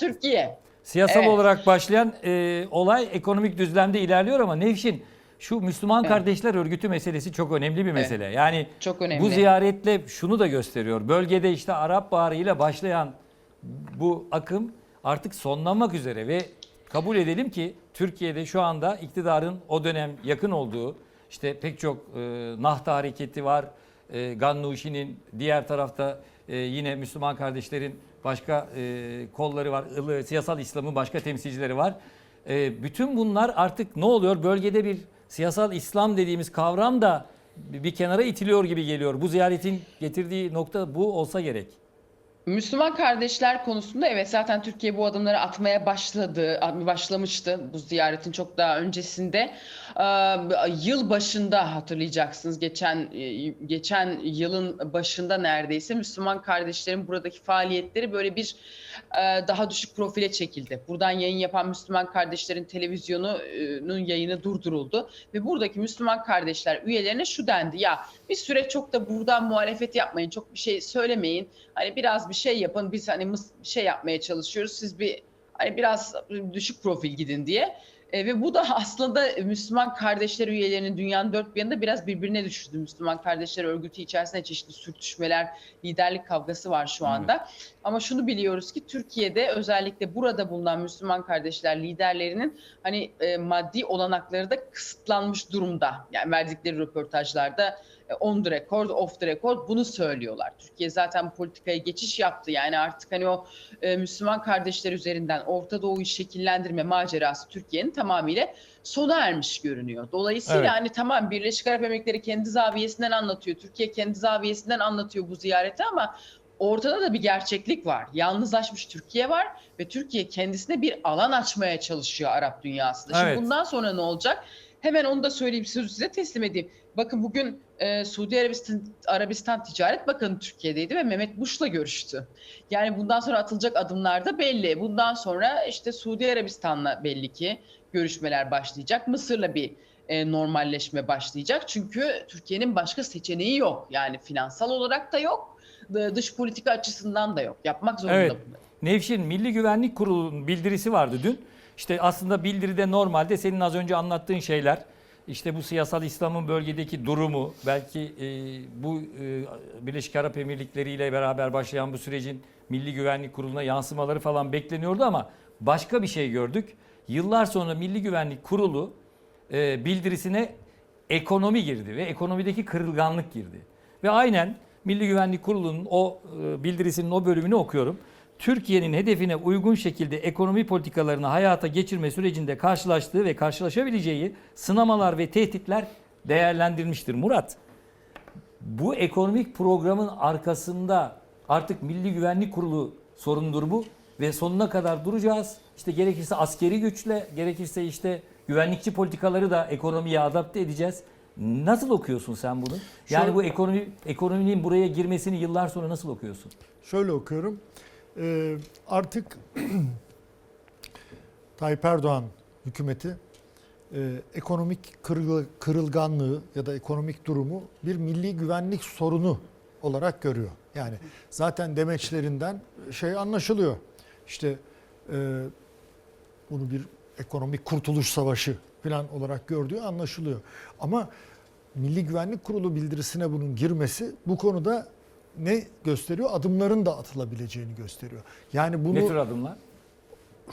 Türkiye. Siyasal Evet. olarak başlayan e, olay ekonomik düzlemde ilerliyor ama Nevşin şu Müslüman Kardeşler Örgütü meselesi çok önemli bir mesele. Yani Çok önemli. bu ziyaretle şunu da gösteriyor. Bölgede işte Arap Baharı ile başlayan bu akım artık sonlanmak üzere ve kabul edelim ki Türkiye'de şu anda iktidarın o dönem yakın olduğu işte pek çok e, Nahta hareketi var. E, Gannuşi'nin diğer tarafta e, yine Müslüman kardeşlerin başka e, kolları var. Ilı- Siyasal İslam'ın başka temsilcileri var. E, bütün bunlar artık ne oluyor? Bölgede bir siyasal İslam dediğimiz kavram da bir kenara itiliyor gibi geliyor. Bu ziyaretin getirdiği nokta bu olsa gerek. Müslüman kardeşler konusunda evet zaten Türkiye bu adımları atmaya başladı, başlamıştı bu ziyaretin çok daha öncesinde. Ee, Yıl başında hatırlayacaksınız geçen e, geçen yılın başında neredeyse Müslüman kardeşlerin buradaki faaliyetleri böyle bir e, daha düşük profile çekildi. Buradan yayın yapan Müslüman kardeşlerin televizyonunun yayını durduruldu ve buradaki Müslüman kardeşler üyelerine şu dendi ya bir süre çok da buradan muhalefet yapmayın, çok bir şey söylemeyin. Hani biraz bir şey yapın. Biz hani şey yapmaya çalışıyoruz. Siz bir hani biraz düşük profil gidin diye. E, ve bu da aslında Müslüman kardeşler üyelerinin dünyanın dört bir yanında biraz birbirine düşürdü. Müslüman kardeşler örgütü içerisinde çeşitli sürtüşmeler, liderlik kavgası var şu anda. Ama şunu biliyoruz ki Türkiye'de özellikle burada bulunan Müslüman kardeşler liderlerinin hani e, maddi olanakları da kısıtlanmış durumda. Yani verdikleri röportajlarda e, on the record, off the record bunu söylüyorlar. Türkiye zaten politikaya geçiş yaptı. Yani artık hani o e, Müslüman kardeşler üzerinden Orta Doğu'yu şekillendirme macerası Türkiye'nin tamamıyla sona ermiş görünüyor. Dolayısıyla Evet. hani tamam Birleşik Arap Emirlikleri kendi zaviyesinden anlatıyor. Türkiye kendi zaviyesinden anlatıyor bu ziyareti ama ortada da bir gerçeklik var. Yalnızlaşmış Türkiye var ve Türkiye kendisine bir alan açmaya çalışıyor Arap dünyasında. Şimdi Evet. bundan sonra ne olacak? Hemen onu da söyleyeyim sözü size teslim edeyim. Bakın bugün e, Suudi Arabistan, Arabistan Ticaret Bakanı Türkiye'deydi ve Mehmet Muş'la görüştü. Yani bundan sonra atılacak adımlar da belli. Bundan sonra işte Suudi Arabistan'la belli ki görüşmeler başlayacak. Mısır'la bir e, normalleşme başlayacak. Çünkü Türkiye'nin başka seçeneği yok. Yani finansal olarak da yok. dı- Dış politika açısından da yok. Yapmak zorunda Evet. bunu. Nevşin Milli Güvenlik Kurulu'nun bildirisi vardı dün. İşte aslında bildiride normalde senin az önce anlattığın şeyler işte bu siyasal İslam'ın bölgedeki durumu belki e, bu e, Birleşik Arap Emirlikleri ile beraber başlayan bu sürecin Milli Güvenlik Kurulu'na yansımaları falan bekleniyordu ama başka bir şey gördük. Yıllar sonra Milli Güvenlik Kurulu e, bildirisine ekonomi girdi ve ekonomideki kırılganlık girdi. Ve aynen Milli Güvenlik Kurulu'nun o e, bildirisinin o bölümünü okuyorum. Türkiye'nin hedefine uygun şekilde ekonomi politikalarını hayata geçirme sürecinde karşılaştığı ve karşılaşabileceği sınamalar ve tehditler değerlendirilmiştir. Murat, bu ekonomik programın arkasında artık Milli Güvenlik Kurulu sorumludur bu ve sonuna kadar duracağız. İşte gerekirse askeri güçle, gerekirse işte güvenlikçi politikaları da ekonomiye adapte edeceğiz. Nasıl okuyorsun sen bunu? Yani Şöyle- bu ekonomi ekonominin buraya girmesini yıllar sonra nasıl okuyorsun? Şöyle okuyorum. Ee, artık Tayyip Erdoğan hükümeti e, ekonomik kırıl- kırılganlığı ya da ekonomik durumu bir milli güvenlik sorunu olarak görüyor. Yani zaten demeçlerinden şey anlaşılıyor. İşte e, bunu bir ekonomik kurtuluş savaşı falan olarak gördüğü anlaşılıyor. Ama Milli Güvenlik Kurulu bildirisine bunun girmesi bu konuda ne gösteriyor? Adımların da atılabileceğini gösteriyor. Yani bunu Ne tür adımlar?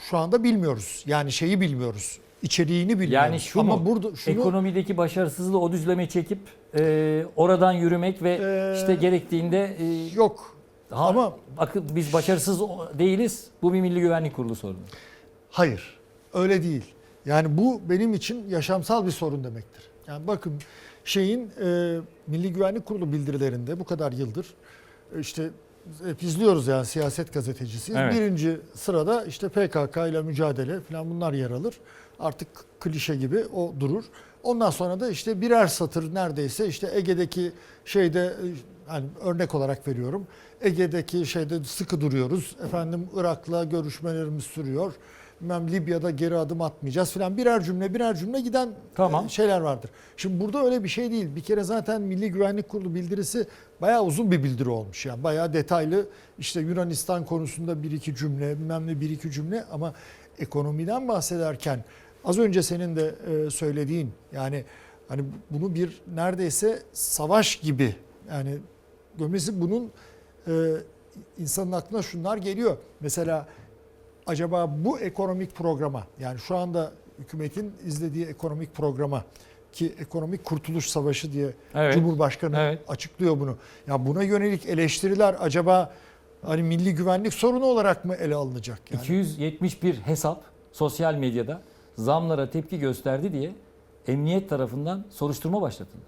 şu anda bilmiyoruz. Yani şeyi bilmiyoruz. İçeriğini bilmiyoruz. Yani şu Ama mu? burada şunu Ekonomideki başarısızlığı o düzleme çekip e, oradan yürümek ve Ee, işte gerektiğinde e, yok. ha- ama- bakın biz başarısız o- değiliz. Bu bir Milli Güvenlik Kurulu sorunu. Hayır. Öyle değil. Yani bu benim için yaşamsal bir sorun demektir. Yani bakın şeyin e, Milli Güvenlik Kurulu bildirilerinde bu kadar yıldır e, işte hep izliyoruz yani siyaset gazetecisiyiz. Evet. Birinci sırada işte PKK ile mücadele falan bunlar yer alır. Artık klişe gibi o durur. Ondan sonra da işte birer satır neredeyse işte Ege'deki şeyde e, hani örnek olarak veriyorum. Ege'deki şeyde sıkı duruyoruz. Efendim Irak'la görüşmelerimiz sürüyor bilmem Libya'da geri adım atmayacağız filan birer cümle birer cümle giden Tamam. e, şeyler vardır. Şimdi burada öyle bir şey değil. Bir kere zaten Milli Güvenlik Kurulu bildirisi bayağı uzun bir bildiri olmuş. Yani bayağı detaylı işte Yunanistan konusunda bir iki cümle bilmem ne bir iki cümle ama ekonomiden bahsederken az önce senin de e, söylediğin yani hani bunu bir neredeyse savaş gibi yani gömesi bunun e, insanın aklına şunlar geliyor. Mesela acaba bu ekonomik programa yani şu anda hükümetin izlediği ekonomik programa ki ekonomik kurtuluş savaşı diye Evet. Cumhurbaşkanı Evet. açıklıyor bunu. Ya buna yönelik eleştiriler acaba hani milli güvenlik sorunu olarak mı ele alınacak? Yani 271 hesap sosyal medyada zamlara tepki gösterdi diye emniyet tarafından soruşturma başlatıldı.